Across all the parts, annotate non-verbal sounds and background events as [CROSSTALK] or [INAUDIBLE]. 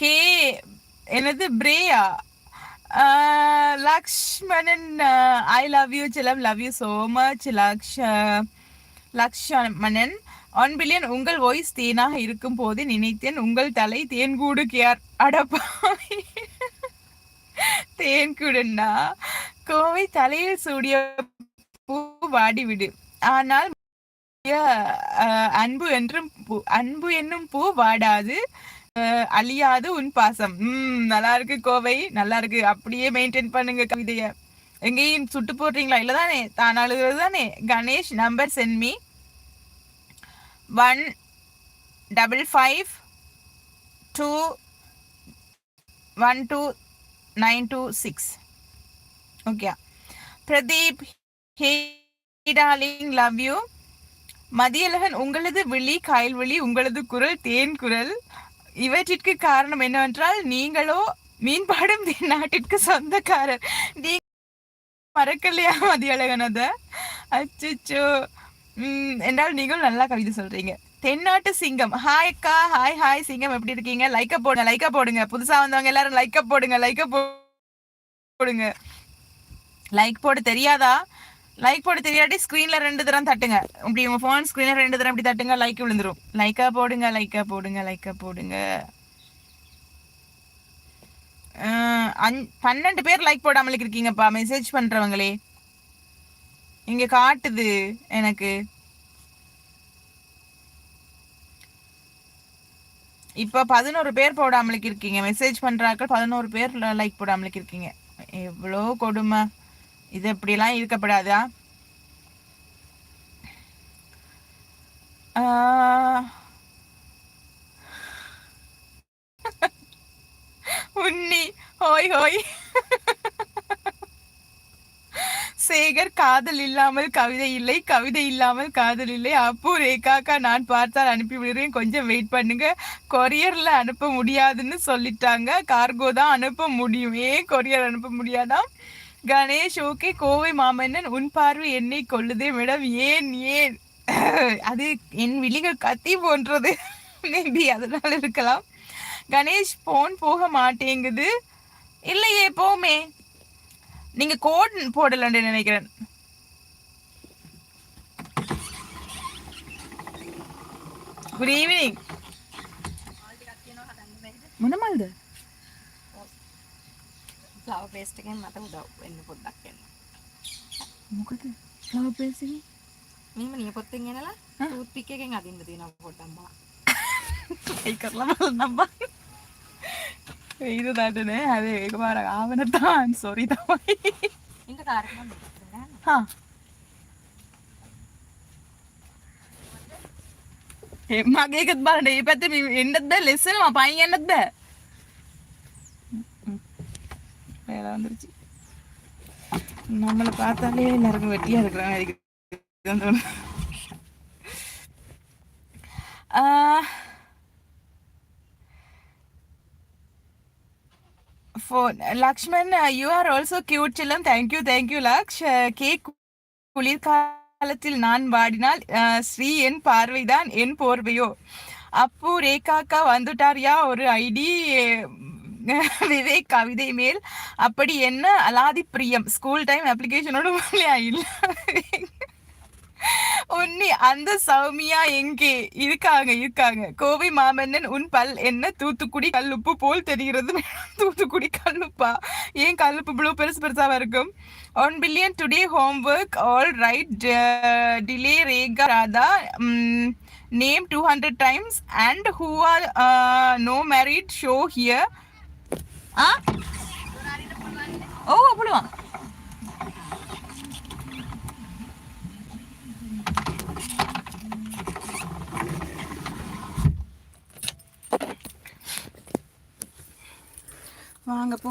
K எனது பிரேயா? Lakshmanan I love you செல்லம் லவ் யூ ஸோ மச் லக்ஷ லக்ஷ்மணன். ஒன் பில்லியன் உங்கள் வாய்ஸ் தேனாக இருக்கும் போது நினைத்தேன் உங்கள் தலை தேன்கூடு கேர் அடப்பாவி. தேன்கூடுன்னா கோவை தலையில் சூடிய பூ வாடிவிடு ஆனால் அன்பு என்றும் பூ அன்பு என்னும் பூ வாடாது. அழியாது உன் பாசம். உம் நல்லா இருக்கு கோவை நல்லா இருக்கு அப்படியே மெயின்டைன் பண்ணுங்க கவிதைய. எங்கேயும் சுட்டு போடுறீங்களா? இல்லதானே? தான் அழுகிறது தானே? Ganesh number send me one double five two one two nine two six okay Pradeep hey darling love you Mathiyazhagan உங்களது விழி காயல் விழி உங்களது குரல் தேன் குரல். இவற்றிற்கு காரணம் என்னவென்றால் நீங்களோ மீன்பாடும் நாட்டிற்கு சொந்தக்காரர். நீ மறக்கலையா மதியழகன் அதை அச்சோ உம் என்றால் நீங்களும் நல்லா கவிதை சொல்றீங்க. தென்னாட்டு சிங்கம். ஹாய் அக்கா ஹாய் ஹாய் சிங்கம் எப்படி இருக்கீங்க? லைக்க போடுங்க லைக்க போடுங்க. புதுசா வந்தவங்க எல்லாரும் லைக்க போடுங்க லைக்க போடுங்க. லைக் போட தெரியாதா? லைக் போட தெரியாட்டி ஸ்க்ரீன்ல ரெண்டு தரம் தட்டுங்க. இப்படி உங்க ஃபோன் ஸ்க்ரீன்ல ரெண்டு தரம் இப்படி தட்டுங்க லைக் விழுந்துரும். லைக்கா போடுங்க லைக்கா போடுங்க லைக்கா போடுங்க. பன்னெண்டு பேர் லைக் போடாமலுக்கு இருக்கீங்கப்பா. மெசேஜ் பண்றவங்களே. இங்க காட்டுது எனக்கு. இப்போ பதினோரு பேர் போடாமலுக்கு இருக்கீங்க. மெசேஜ் பண்றாக்கள் பதினோரு பேர் லைக் போடாமலுக்கு இருக்கீங்க. எவ்வளோ கொடுமை. இது இப்படிலாம் இருக்கப்படாதா உன்னி ஹோய் ஹோய். சேகர் காதல் இல்லாமல் கவிதை இல்லை. கவிதை இல்லாமல் காதல் இல்லை. அப்போ ரேகாக்கா நான் பார்த்தால் அனுப்பி விடுறேன் கொஞ்சம் வெயிட் பண்ணுங்க. கொரியர்ல அனுப்ப முடியாதுன்னு சொல்லிட்டாங்க. கார்கோ தான் அனுப்ப முடியும். ஏன் கொரியர் அனுப்ப முடியாதான் கணேஷ் ஓகே கோவை மாமன்னன் உன் பார்வை என்னை கொள்ளுதே மேடம். ஏன் ஏன்? அது என் விழிகள் கத்தி போன்றது. மேபி அதனால இருக்கலாம். கணேஷ் போன் போக மாட்டேங்குது. இல்லையே போமே. நீங்க கோட் போடலன்னு நினைக்கிறேன். குட் ஈவினிங் முன்னமாளுது පේස්ට් එකෙන් මට උදව් වෙන්න පොඩ්ඩක් එන්න. මොකද? ෆ්ලවර් පේස් එකේ මෙහෙම නියපොත්තෙන් එනලා ටූත් පික් එකෙන් අදින්න තියෙනවා පොඩ්ඩක් බලන්න. [LAUGHS] ඒ කරලා බලන්නම් බං. ඒක දඩනේ හැබැයි ඒක පාර ආවන තාන් සොරි තමයි. ඉන්න කාර්යක්‍රම දෙකක් ගන්න. හා. මගේ එකත් බලන්න. ඒ පැත්තේ මේ එන්නත් බෑ ලෙස්සනවා පයින් යන්නත් බෑ வேலை வந்துருச்சு. நம்மளை பார்த்தாலே எல்லாருக்கும் வெட்டியா இருக்கிற மாதிரி இருக்குதுன்னு தோணுது. Ah for Lakshman, uh, you are also cute, Chilam. கேக் குளிர்காலத்தில் நான் வாடினால் ஸ்ரீ என் பார்வைதான் என் போர்வையோ. அப்பு ரேகாக்கா வந்துட்டாரியா ஒரு ஐடி [LAUGHS] விவேக் கவிதை மேல். அப்படி என்ன? அலாதி பிரியம். ஸ்கூல் டைம் அப்ளிகேஷனோட இல்ல. உன்னி அந்த சௌமியா எங்கே? இருக்காங்க இருக்காங்க. கோவை மாமன்னன் உன் பல் என்ன? தூத்துக்குடி கல்லுப்பு போல் தெரிகிறது. [LAUGHS] தூத்துக்குடி கல்லுப்பா? ஏன் கல்லுப்பு ப்ளூ பெருசு பெருசாக இருக்கும்? One billion today homework all right delay Rekha Radha name two hundred times and who are no married show here ఓ అప్పుడు வாங்க போ.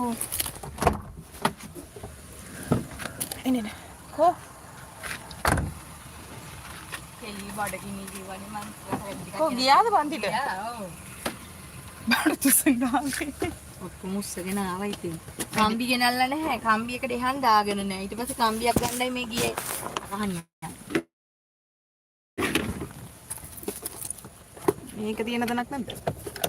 என்ன கோ கோ கியாது வந்துட்டு. படுத்து சொன்னாங்க. ඔක්කොම උස්සගෙන ආවා ඉතින්. කම්බි ගෙනල්ලා නැහැ. කම්බියකට එහන් දාගෙන නැහැ. ඊට පස්සේ කම්බියක් ගන්නයි මේ ගියේ. අහන්නේ. මේක තියෙන තැනක් නැද්ද